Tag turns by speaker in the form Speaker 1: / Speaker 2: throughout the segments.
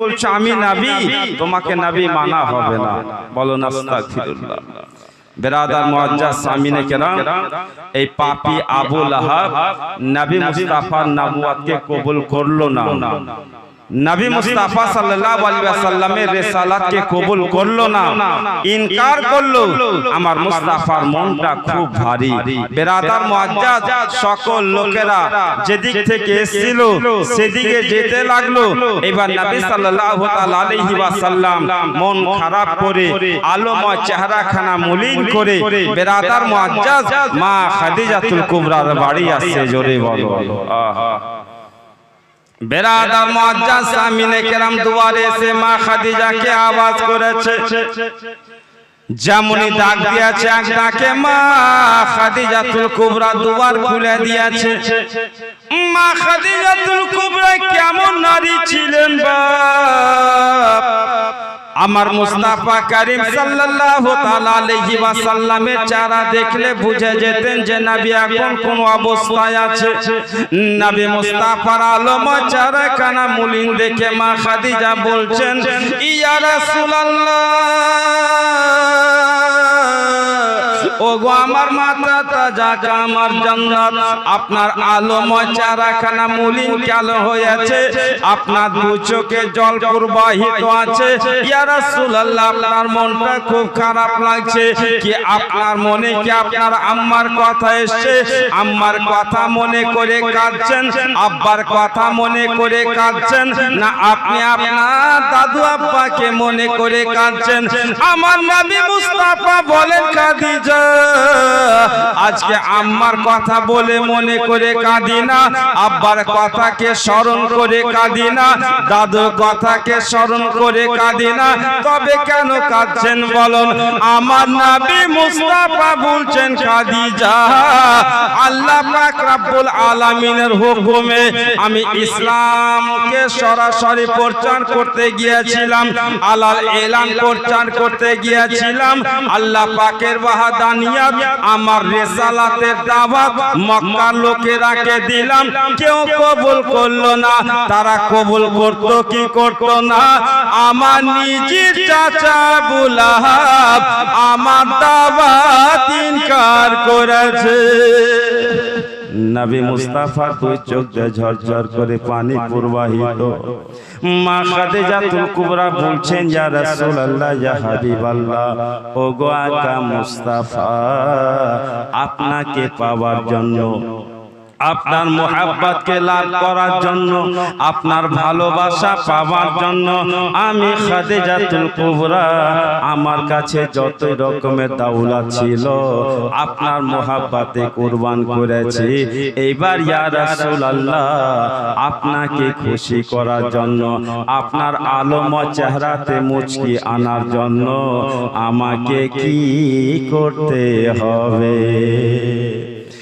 Speaker 1: বলছো আমি নাবি তোমাকে নাবি মানা হবে না। বলো না আস্তাগফিরুল্লাহ বেরাদার মুআজ্জাজ সামিনে কেরাম এই পাপী আবু লাহাব নবী মুস্তাফার নবুয়াতকে কবুল করল না। নবী মুস্তাফা সাল্লাল্লাহু আলাইহি ওয়াসাল্লামের রিসালাতকে কবুল করল না। ইনকার করল। আমার মুস্তাফার মনটা খুব ভারী। বেরাদার মুআজ্জাজ সকল লোকেরা যেদিক থেকে এসেছিল সেদিকে যেতে লাগল। এবার নবী সাল্লাল্লাহু তাআলা আলাইহি ওয়াসাল্লাম মন খারাপ করে আলোময় চেহারাখানা মলিন করে বেরাদার মুআজ্জাজ মা খাদিজাতুল কুবরার বাড়ি আসছে জোরে বলো। আহা। বেরাদার মুআজ্জাজ সামিনে কেরাম দুয়ারে এসে মা খাদিজাকে আওয়াজ করেছে। যেমনই ডাক দিয়েছে, এক ডাকে, মা খাদিজাতুল কুবরা দুয়ার খুলে দিয়েছে। মা খাদিজাতুল কুবরা কেমন নারী ছিলেন বাপ? আমার মুস্তাফা করিম সাল্লাল্লাহু তাআলা আলাইহি ওয়াসাল্লামের চেহারা দেখলে বুঝে যেতেন যে নবী এখন কোন অবস্থায় আছে। নবী মুস্তাফার আলময় চেহারা কানা মুলিন দেখে মা খাদিজা বলছেন ইয়া রাসূলুল্লাহ! ও গো আমার মাতা তাজা আমার জান্নাত। আপনার আলোময় চারাখানা মুলিন কালো হয়েছে। আপনার দু চোখে জল প্রবাহিত আছে। ইয়া রাসূলুল্লাহ, আপনার মনটা খুব খারাপ লাগছে। কি আপনার মনে কি আপনার আম্মার কথা এসছে? আম্মার কথা মনে করে কাঁদছেন? আব্বার কথা মনে করে কাঁদছেন? না, আপনি আপনার দাদু আব্বাকে মনে করে কাঁদছেন? আমার নবী মুস্তাফা বলেন খাদিজা আজকে আম্মার কথা বলে মনে করে কাঁদি না, আব্বার কথাকে স্মরণ করে কাঁদি না, দাদুর কথাকে স্মরণ করে কাঁদি না। তবে কেন কাঁদছেন বলুন? আমার নবী মুস্তাফা বলছেন, খাদিজা, আল্লাহ পাক রব্বুল আলামিনের হুকুমে আমি ইসলামকে সরাসরি প্রচার করতে গিয়েছিলাম, আলাল এলান প্রচার করতে গিয়েছিলাম, আল্লাহ পাকের বাহাদানিয়াত আমার রেসালাতের দাওয়াত মক্কার লোকেরাকে দিলাম। কেউ কবুল করল না। তারা কবুল করতো কি করতো না? আমার নিজের চাচা বুলাহাব আমার দাওয়াত ইনকার করেছে। নবী মুস্তাফা, তুই চোখ দিয়ে ঝরঝর করে পানি প্রবাহিত। মা খাদিজাতুল কুবরা বলছেন, ইয়া রাসূলুল্লাহ, ইয়া হাবিবাল্লাহ ও গো আকা মুস্তাফা, আপনাকে পাওয়ার জন্য আপনার মোহাব্বতকে লাভ করার জন্য, আপনার ভালোবাসা পাওয়ার জন্য আমি খাদিজাতুল কুবরা আমার কাছে যত রকমের দাউলা ছিল আপনার মোহাব্বতে কুরবান করেছি। এইবার ইয়া রাসূলুল্লাহ, আপনাকে খুশি করার জন্য, আপনার আলম চেহারাতে মুচকি আনার জন্য আমাকে কি করতে হবে?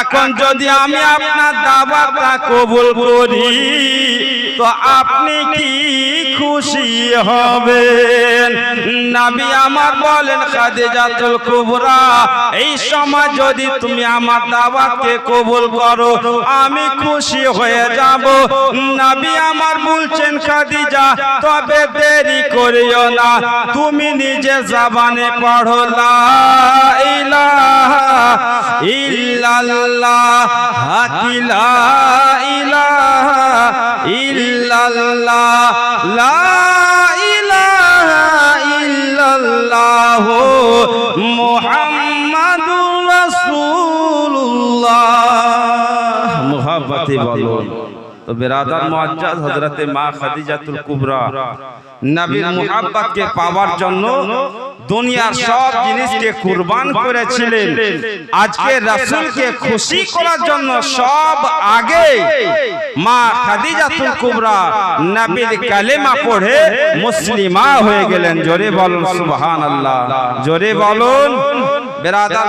Speaker 1: এখন যদি আমি আপনার দাওয়াতটা কবুল করি, তো আপনি কি খুশি হবেন? নবী আমার বলেন, খাদিজাতুল কুবরা, এই সময় যদি তুমি আমার দাওয়াতকে কবুল করো, আমি খুশি হয়ে যাব। নবী আমার বলছেন, খাদিজা, তবে দেরি করিও না, তুমি নিজে জবানে পড়ো, লা ইলাহা ইল্লাল্লাহ। হাকিলা ইলাহা ইল্লাল্লাহ লা ইলাহা ইল্লাল্লাহ মুহাম্মাদুর রাসূলুল্লাহ। মুহাব্বতে বলুন। পাওয়ার জন্য দুনিয়ার সব জিনিসকে করেছিলেন। খুশি জন্য সব আগে মা কুবরা পড়ে মুসলিমা হয়ে গেলেন। জোরে বলুন জোরে বলুন। বেরাদার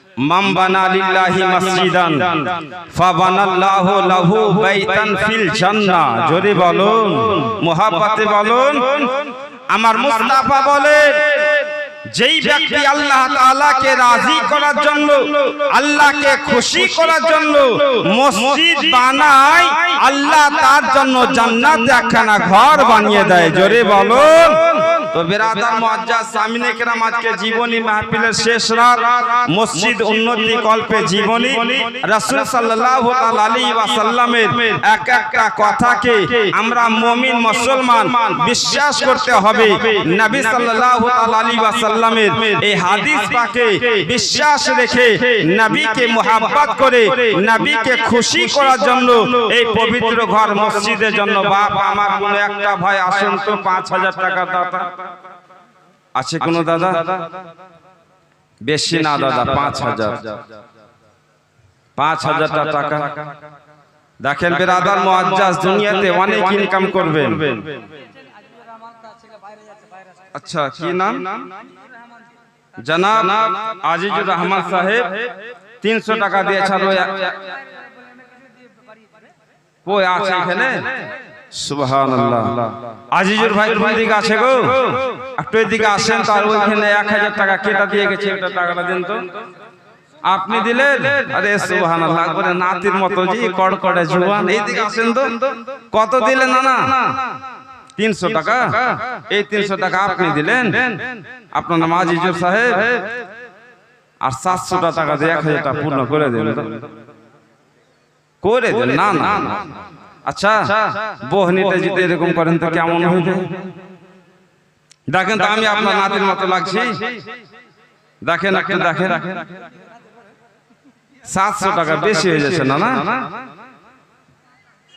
Speaker 1: মাম বানা লিল্লাহি মসজিদান ফাবানাল্লাহু লাহু বাইতান ফিল জান্নাহ। জোরে বলুন, মুহাব্বতে বলুন, আমার মুস্তাফা বলেন যেই ব্যক্তি আল্লাহ তাআলাকে রাজি করার জন্য, আল্লাহকে খুশি করার জন্য মসজিদ বানায়, আল্লাহ তার জন্য জান্নাতে একখানা ঘর বানিয়ে দেয়। জোরে বলুন জীবনী মাহফিলের শেষ রাত, মসজিদ জীবনী। এক একটা কথাকে আমরা মুসলমান বিশ্বাস করতে হবে। নবী বিশ্বাস রেখে নবীকে মোহাব্বত করে, নবীকে খুশি করার জন্য এই পবিত্র ঘর মসজিদের জন্য, বাপ, আমার একটা ভাই আসেন পাঁচ হাজার টাকা দাতা আছে কোন দাদা? বেশি না দাদা পাঁচ হাজার। পাঁচ হাজার। টাকা। দেখেন বেরাদার মুআজ্জাজ দুনিয়াতে অনেক ইনকাম করবেন। আচ্ছা কি নাম? জনাব আজিজুর রহমান সাহেব। তিনশো টাকা দিয়েছেন কই আছে এখানে? আসেন এক হাজার টাকা কেটা দিয়ে দিন তো। আপনি দিলেন? আরে করে নাতির মতো জি কড়কড়ে জুয়ান। এইদিকে আসেন তো। কত দিলেন না না তিনশো টাকা। এই তিনশো টাকা আপনি দিলেন। আপনার নাম আজিজুর সাহেব। আর সাতশো টাকা দিয়ে এক হাজার টাকা পূর্ণ করে দেবেন করে দেন, না না। আচ্ছা বহনিতে যদি এরকম করেন তো কেমন হইবে? দেখেন তো আমি আপনার নাতির মতো লাগছি। দেখেন একটু দেখেন সাতশো টাকা বেশি হয়ে যাচ্ছে না না?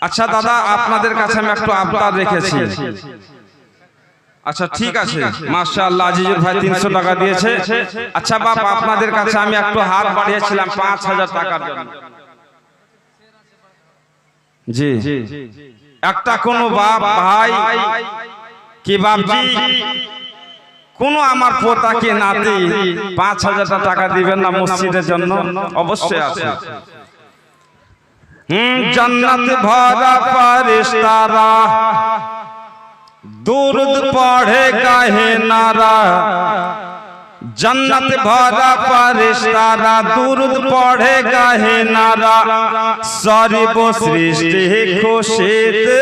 Speaker 1: আচ্ছা দাদা আপনাদের কাছে আমি একটু আবদার রেখেছি। আচ্ছা ঠিক আছে। মাশাআল্লাহ ভাই তিনশো টাকা দিয়েছে। আচ্ছা বাপ আপনাদের কাছে আমি একটু হাত বাড়িয়েছিলাম পাঁচ হাজার টাকার জন্য। জি। একটা কোন বাপ ভাই কি বাপজি? কোন আমার পোতাকে নাতি পাঁচ হাজার টাকা দিবেন না মসজিদের জন্য? অবশ্যই আছে। হুম জান্নাত ভরা ফারিস্তারা দুরুদ পড়ে কাহে নারা। জন্নত ভরা ফারিস্তারা দুরুদ পড়ে কাহে নারা। সরিব সৃষ্টি খুশিতে।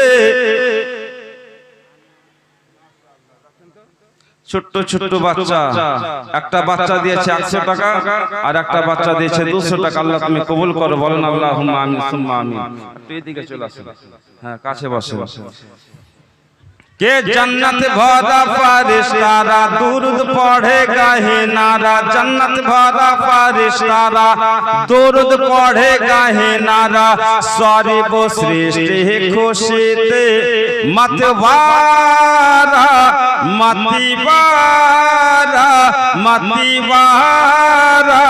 Speaker 1: ছোট্ট ছোট্ট বাচ্চা। একটা বাচ্চা দিয়েছে একশো টাকা আর একটা বাচ্চা দিয়েছে দুশো টাকা। আল্লাহ তুমি কবুল করো। বলেন আল্লাহ আমি হ্যাঁ কাছে বসে বসে কে জন্নত ভরা ফারিস্তারা দুরুদ পড়ে গাহে নারা। জন্নত ভরা ফারিস্তারা দুরুদ পড়ে গাহে নারা। সরিব সৃষ্টি খুশিতে মতবারা মতিবারা মতিবারা।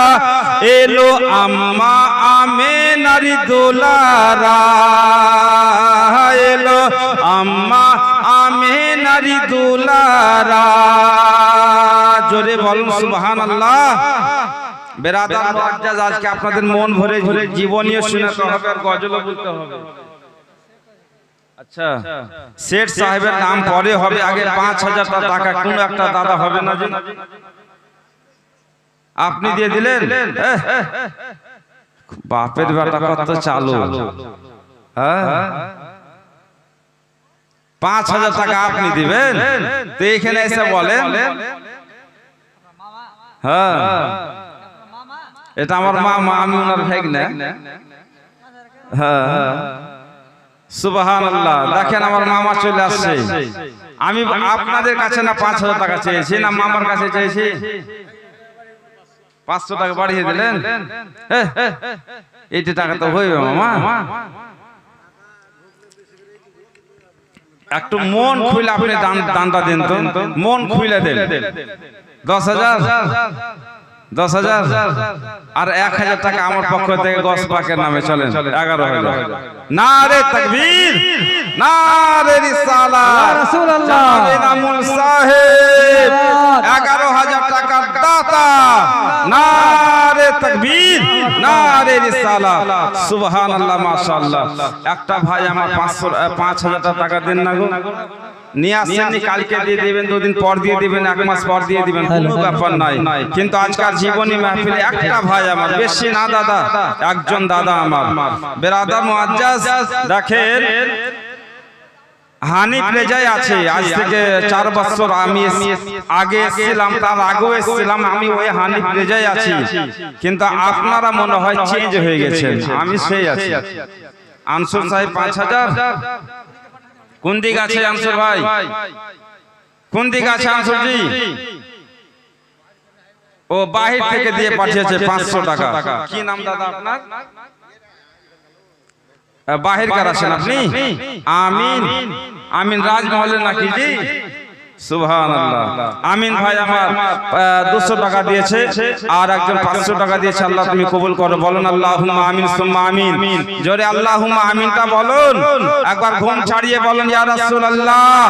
Speaker 1: এলো আম্মা আমে নারী দোলারা। এলো আম্মা আমে নারী দোলারা। জোরে বলুন সুবহানাল্লাহ। বেরাদার মুআজ্জাজ আজকে আপনাদের মন ভরে ভরে জীবনীয় শোনাতে হবে আর গজলও বলতে হবে। আচ্ছা শেঠ সাহেবের নাম পরে হবে আগে পাঁচ হাজার টাকা কোন একটা দাদা হবে না যে। আপনি দিয়ে দিলেন? বাপের বেটা কত চালু। হ্যাঁ? পাঁচ হাজার টাকা আপনি দিবেন? তো এখানে এসে বলেন। হ্যাঁ। এটা আমার মা মা আমি ওনার ভাই না হ্যাঁ। সুবাহান আল্লাহ দেখেন আমার মামা চলে আসছে। আমি আপনাদের কাছে না পাঁচ হাজার টাকা চেয়েছি না মামার কাছে চেয়েছি। পাঁচশো টাকা বাড়িয়ে দিলেন? এহ, এইটি টাকা তো হইবে মামা। একটু মন খুলে আপনি দানটা দিন তো। মন খুলে দেন। দশ হাজার? দশ হাজার? আর এক হাজার টাকা আমার পক্ষ থেকে গস পাকের নামে চলে এগারো হাজার। না রে তকবীর। না রে
Speaker 2: রিসালা রাসূলুল্লাহ।
Speaker 1: নামুল সাহেব। এগারো তকবীর সুবহানাল্লাহ মাশাআল্লাহ। একটা ভাই আমার পাঁচশো পাঁচ হাজার টাকা দেন না গো। নিয়ে আসেননি কালকে দিয়ে দিবেন দুদিন পর দিয়ে দিবেন এক মাস পর দিয়ে দিবেন কোনো ব্যাপার নাই। কিন্তু আজকাল জীবনী মাহফিলে একটা ভাই আমার বেশি না দাদা একজন দাদা আমার। বেরাদার মুআজ্জাজ দেখেন হানিফ রেজাই আছে। আজ থেকে চার বছর আমি আগে এসেছিলাম তার আগেও এসেছিলাম আমি ওই হানিফ রেজাই আছি। কিন্তু আপনারা মনে হয় চেঞ্জ হয়ে গেছে আমি সেই আছি। আনসুর সাহেব পাঁচ হাজার। কোন দিক আছে আনসুর ভাই? কোন দিক আছে আনসুরজি? ও বাহির থেকে দিয়ে পাঠিয়েছে পাঁচশো টাকা। কি নাম দাদা আপনার? বাহির কার আছেন আপনি? আমিন। আমিন। রাজমহলের নাকি জি? আমিন ভাই আমার দুশো টাকা দিয়েছে। আর একজন পাঁচশো টাকা দিয়েছে। আল্লাহ তুমি কবুল করো। বলুন আল্লাহ আমিন সুম্মা আমিন। জোরে আল্লাহ আমিনটা বলুন। একবার ঘুম ছাড়িয়ে বলুন ইয়া রাসূলুল্লাহ।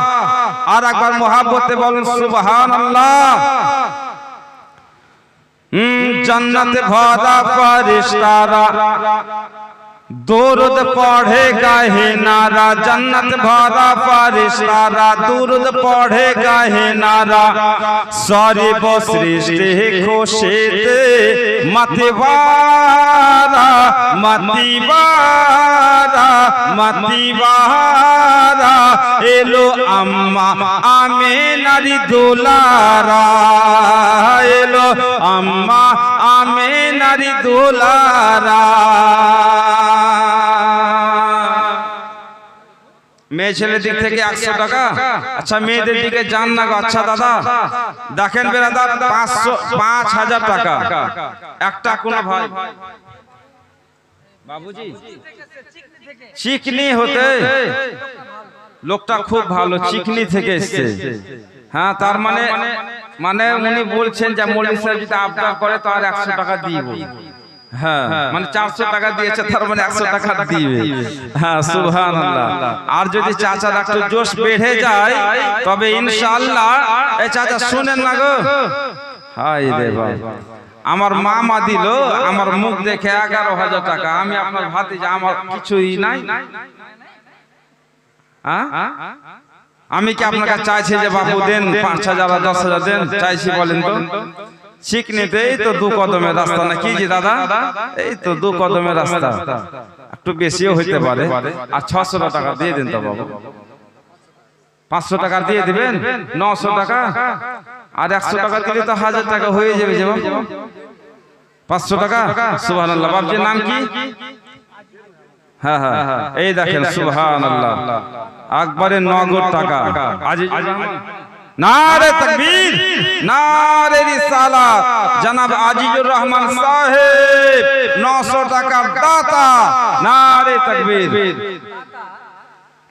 Speaker 1: আর একবার মোহাব্বতে বলুন সুবহানাল্লাহ। হুম জান্নাতে ভরা ফারিস্তারা। দুরুদ পढ़े গাহে নারা, জন্নত ভরা ফারিস্তারা। দুরুদ পढ़े গাহে নারা সারি সৃষ্টি খুশিতে মতিবারা মতিবারা মতিবারা। এলো আম্মা, আমে নারী দুলারা। এলো আম্মা, আমে নারী দুলারা। মেয়ে ছেলের দিক থেকে একশো টাকা? আচ্ছা মেয়েদের দিকে যান না গো। আচ্ছা দাদা দেখেন বেরাদার পাঁচশো পাঁচ হাজার টাকা। একটা কোন ভাই। বাবুজি। চিকনি হতে। লোকটা খুব ভালো চিকনি থেকে এসছে। হ্যাঁ তার মানে মানে উনি বলছেন যে মৌলী সাহেব যদি আবদার করে তো আর একশো টাকা দিব হ্যাঁ। মানে চারশো টাকা দিয়েছে তার মানে একশো টাকা দিবে। হ্যাঁ সুবহান আর যদি চাচার একটু জোশ বেড়ে যায় তবে ইনশাআল্লাহ এই চাচা শুনেন না গো। হাই রে বাবা। আমার মামা দিল আমার মুখ দেখে এগারো হাজার টাকা। আমি আপনার ভাতি যে আমার কিছুই নাই। হ্যাঁ? আমি কি আপনাকে চাইছি যে বাবু দেন পাঁচ হাজার দশ হাজার দেন? চাইছি বলেন তো। চিকনিতে, এই তো দু কদমের রাস্তা না কি জি দাদা? এই তো দু কদমের রাস্তা। একটু বেশিও হইতে পারে। আর ছশো টাকা দিয়ে দিন তো বাবু। পাঁচশো টাকা দিয়ে দিবেন? নশো টাকা? আর একশো টাকা দিলে তো হাজার টাকা হয়ে যাবে যে পাঁচশো টাকা? সুবাহ বাবজির নাম কি? হ্যাঁ হ্যাঁ। এই দেখেন সুবহান আল্লাহ আকবরে নগদ টাকা। নারে তকবীর নারে রিসালাত। জনাব আজিজুর রহমান সাহেব 900 টাকার দাতা। নারে তকবীর।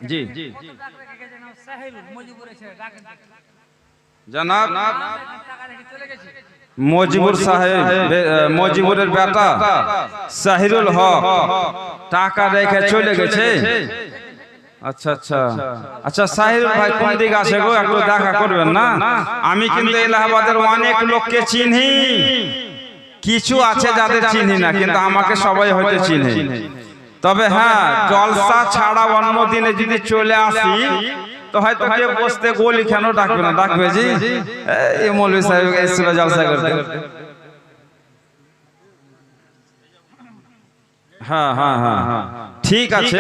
Speaker 1: জি। জনাব মজিবুর সাহেব মজিবুরের বেটা সাহিরুল হক। টাকা রেখে চলে গেছে। আচ্ছা আচ্ছা। আচ্ছা। সাহিরুল ভাই কোন দিকে আছে গো? একটু দেখা করবেন না? আমি কিন্তু এলাহাবাদের অনেক লোককে চিনি। কিছু আছে যাদের চিনি না কিন্তু আমাকে সবাই হয়তো চিনে। তবে হ্যাঁ জলসা ছাড়া অন্য দিনে যদি চলে আসি তো হয়তো কে বসতে গলি কেন ডাকবে না? ডাকবে জি? এই মৌলভী সাহেব এসেছিল জলসা করতে। হ্যাঁ হ্যাঁ হ্যাঁ। হ্যাঁ ঠিক আছে।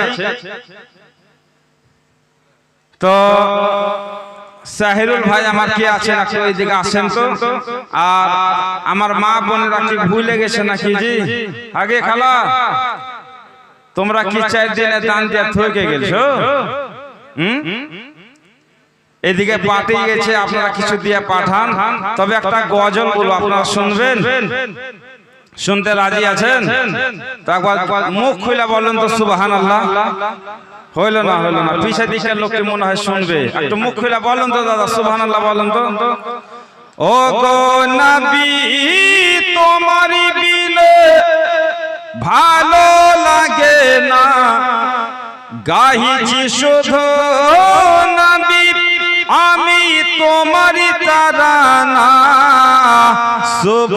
Speaker 1: তো সাহিরুল ভাই আমার কি আছেন? একটু ওইদিকে আসেন তো। আর আমার মা বোনেরা কি ভুলে গেছে নাকি? জি, আগে খালা, তোমরা কি চার দিনে দান দিয়ে থকে গেছো এদিকে পার্টি গেছে, আপনারা কিছু দিয়ে পাঠান। তবে একটা গজল বলব আপনারা শুনবেন? শুনতে রাজি আছেন? তো একবার মুখ খুলে বলেন তো সুবহান আল্লাহ হইল না হইল না পিছে দিকের লোককে মনে হয় শুনবে। একটু মুখ খুলে বলেন তো দাদা সুবহানাল্লাহ বলেন তো। ও গো নবী তোমারি বিলে ভালো লাগে না। গাহিছি শুধু নবী আমি তোমারি তারানা, শুভ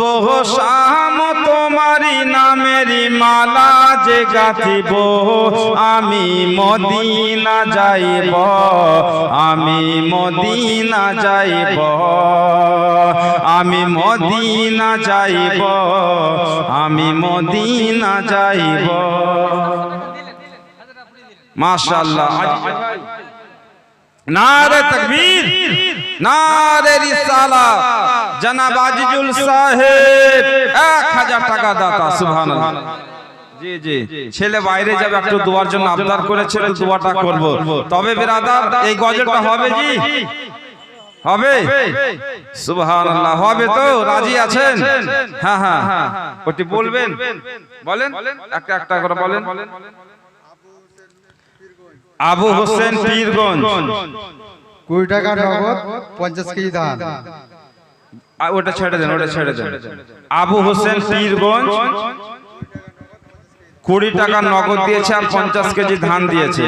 Speaker 1: শাম তোমারি নামেরি মালা যে গাথিব। আমি মদিনা যাইব, আমি মদিনা যাইব, আমি মদিনা যাইব, আমি মদিনা যাইব। মাশাআল্লাহ। নারে তকবীর নারে রিসালা জনাব আজিজুল সাহেব 1000 টাকা দাতা সুবহানাল্লাহ। জি জি। ছেলে বাইরে যাবে একটু দোয়ার জন্য আবদার করেছে দোয়াটা করব। তবে বিরাদার এই গজলটা হবে জি। হবে। সুবহানাল্লাহ। হবে তো? রাজি আছেন? হ্যাঁ হ্যাঁ। ওটি বলবেন? বলেন? একটা একটা করে বলেন। আবু হোসেন পীরগঞ্জ।
Speaker 2: কুড়ি টাকা নগদ পঞ্চাশ কেজি ধান।
Speaker 1: ওটা ছেড়ে দেন ওটা ছেড়ে দেন। আবু হোসেন পীরগঞ্জ। কুড়ি টাকা নগদ দিয়েছে আর পঞ্চাশ কেজি ধান দিয়েছে।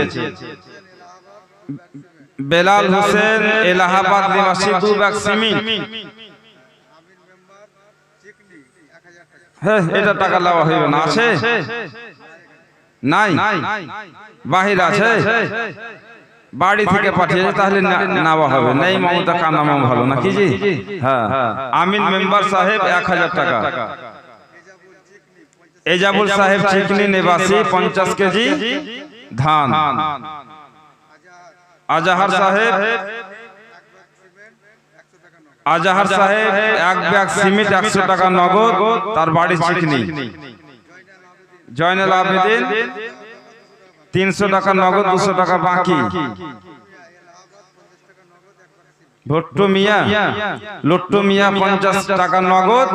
Speaker 1: বেলাল হোসেন এলাহাবাদ নিবাসী দু ব্যাগ সিমেন্ট হ্যাঁ এটা টাকা লাওয়া হইবে না আছে। নাই। বাহির আছে। বাড়ি থেকে পাঠিয়েছে তাহলে না- নেওয়া হবে। নেই মমতা কানামাম ভালো নাকি জি? হ্যাঁ। আমিন মেম্বার সাহেব এক হাজার টাকা। এজাবুল সাহেব চিকনি নিবাসী পঞ্চাশ কেজি ধান। আজাহার সাহেব আজাহার সাহেব এক ব্যাগ সিমেন্ট একশো টাকা নগদ তার বাড়ি চিকনি। জয়নাল আবেদিন। তিনশো টাকা নগদ দুশো টাকা বাকি। ভট্টু মিয়া লট্টু মিয়া পঞ্চাশ টাকা নগদ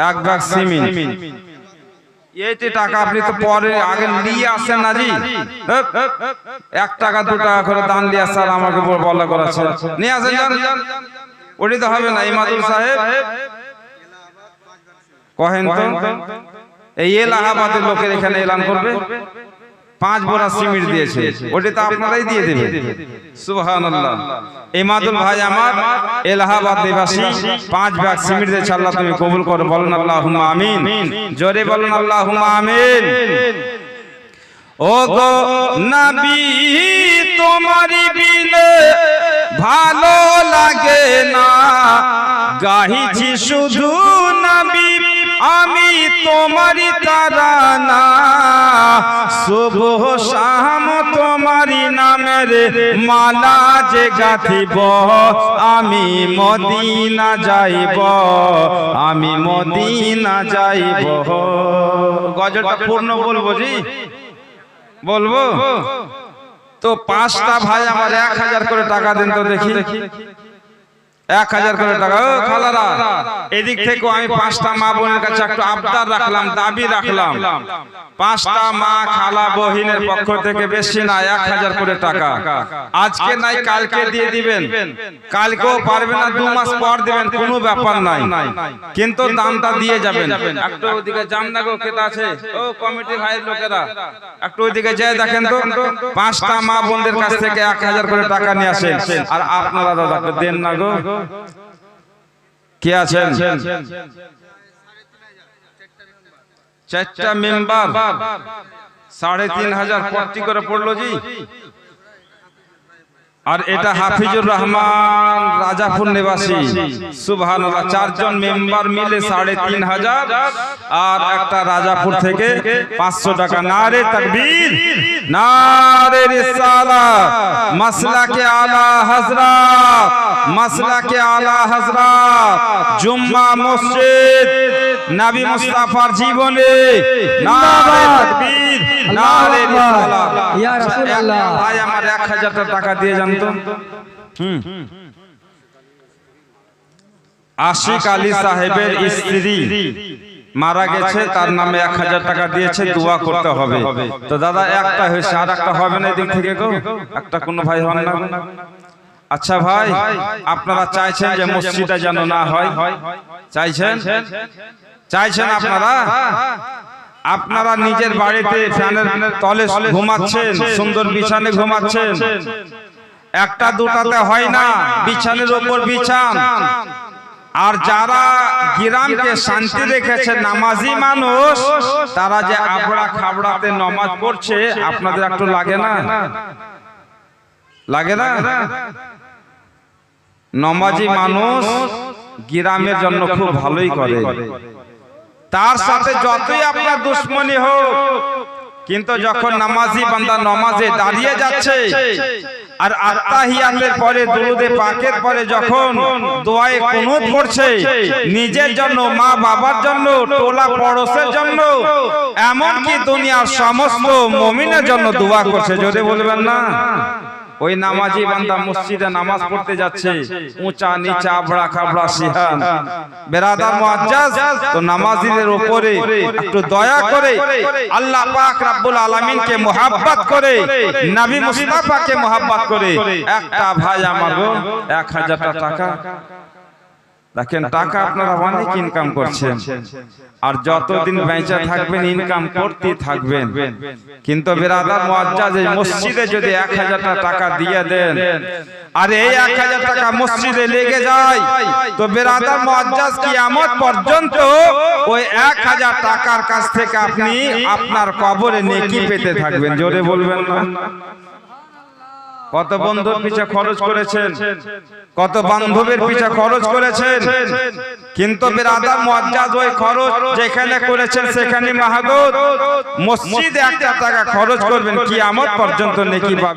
Speaker 1: এক ব্যাগ সিমেন্ট। এইটি টাকা আপনি তো পরে আগে নিয়ে আসেন না জি হেপ, হেপ, এক টাকা দু টাকা করে দান আমাকে বল- নিয়ে আসেন যান। ওটি তো হবে না ইমাদুল সাহেব। কহেন তো। এই এলাহাবাদের লোকের এখানে এলান করবে। পাঁচ বোরা সিমেন্ট দিয়েছে। ওটি তো আপনারাই দিয়ে দেবে। সুবহানাল্লাহ। ইমাদুল ভাই আমার এলাহাবাদ নিবাসী, পাঁচ ব্যাগ সিমেন্ট দিয়েছে। আল্লাহ তুমি কবুল করো। বলেন আল্লাহুম্মা আমিন। জোরে বলেন আল্লাহুম্মা আমিন। ও গো নবী, তোমারি বিলে ভালো লাগে না। গাহিছি শুধু নবী। আমি তোমারি তারানা। শুভ শাম তোমারি নামের মালা যে গাথিব। আমি মদিনা যাইব। আমি মদিনা যাইব। গজলটা পূর্ণ বলব জি? বলব? তো পাঁচটা ভাই আমার এক হাজার করে টাকা দেন তো দেখি। এক হাজার করে টাকা। ও খালারা এদিক থেকে আমি পাঁচটা মা বোনের কাছে একটু আবদার রাখলাম দাবি রাখলাম। পাঁচটা মা খালা বহিনের পক্ষ থেকে বেশি না এক হাজার করে টাকা। আজকে নাই কালকে দিয়ে দিবেন। কালকেও পারবে না দু মাস পর দিবেন কোনো ব্যাপার নাই। কিন্তু দামটা দিয়ে যাবেন। একটু ওদিকে যান না আছে। ও কমিটি ভাইয়ের লোকেরা। একটু ওইদিকে যেয়ে দেখেন তো। পাঁচটা মা বোনদের কাছ থেকে এক হাজার করে টাকা নিয়ে আসেন। আর আপনারা দাদা দেন না গো। কে আছেন? চারটা মেম্বার। সাড়ে তিন হাজার করে পড়ল জি। আর এটা হাফিজুর রহমান, রাজাপুর নিবাসী। সুবহান চারজন মেম্বার মিলে সাড়ে তিন হাজার। আর একটা রাজাপুর থেকে পাঁচশো টাকা নারে তকবীর। নারে রিসালা মাসলা কে আলা হজরা মাসলা কে আলা হজরা জুম্মা মসজিদ নবী মুস্তাফার জীবনে নারে তকবীর নারে রিসালা।
Speaker 3: ইয়া রাসূলুল্লাহ।
Speaker 1: ভাই আমার এক হাজার টাকা দিয়ে জানতো। হুম। আশিক আলী সাহেবের স্ত্রী। মারা গেছে তার নামে এক হাজার টাকা দিয়েছে দোয়া করতে হবে। তো দাদা একটা হয়েছে আর একটা হবে না এদিক থেকে গো। একটা কোনো ভাই হন না। আচ্ছা ভাই আপনারা চাইছেন যে মসজিদটা যেন না হয়? চাইছেন? চাইছেন? আপনারা? আপনারা নিজের বাড়িতে ফ্যানের তলে ঘুমাচ্ছেন সুন্দর বিছানে ঘুমাচ্ছেন। একটা দুটাতে হয় না বিছানের উপর বিছান। আর যারা গ্রামকে শান্তি রেখেছে নামাজি মানুষ তারা যে আবড়া খাবড়াতে নমাজ পড়ছে আপনাদের একটু লাগে না? লাগে না? নমাজি মানুষ গ্রামের জন্য খুব ভালোই করে। তার সাথে যতই আপনার দুশ্মনী হোক কিন্তু যখন নামাজি বান্দা নমাজে দাঁড়িয়ে যাচ্ছে আর আত্মাহিয়াতের পরে, দুরুদে পাকের পরে যখন দোয়ায় কুনুত পড়ছে নিজের জন্য মা বাবার জন্য, টোলা পড়োশের জন্য, এমনকি দুনিয়ার সমস্ত মুমিনের জন্য দোয়া করছে যদি বলবেন না। ওই নামাজি বান্দা মসজিদে নামাজ পড়তে যাচ্ছে। উঁচা নিচা আবড়া খাবড়া সিহান বেরাদার মুআজ্জাজ তো নামাজীদের উপরে একটু দয়া করে আল্লাহ পাক রব্বুল আলামিনকে মোহাব্বত করে নবী মুস্তাফাকে মোহাব্বত করে। একটা ভাই আমার গো 1000 টাকা। দেখেন টাকা আপনারা অনেক ইনকাম করছেন। আর যতদিন বেঁচে থাকবেন ইনকাম করতে থাকবেন কিন্তু বিরাদার মুআজ্জাজ এই মসজিদে যদি এক হাজার টাকা দিয়ে দেন আর এই এক হাজার টাকা মসজিদে লেগে যায় তো বিরাদার কি কিয়ামত পর্যন্ত ওই এক হাজার টাকার কাছ থেকে আপনি আপনার কবরে নেকি পেতে থাকবেন। জোরে বলবেন না। কত বন্ধুর পিছে খরচ করেছেন? কত বান্ধবের পিছে খরচ করেছেন? কিন্তু ওই খরচ যেখানে করেছেন সেখানে মাহাদুর মসজিদে একটা টাকা খরচ করবেন কি কিয়ামত পর্যন্ত নেকি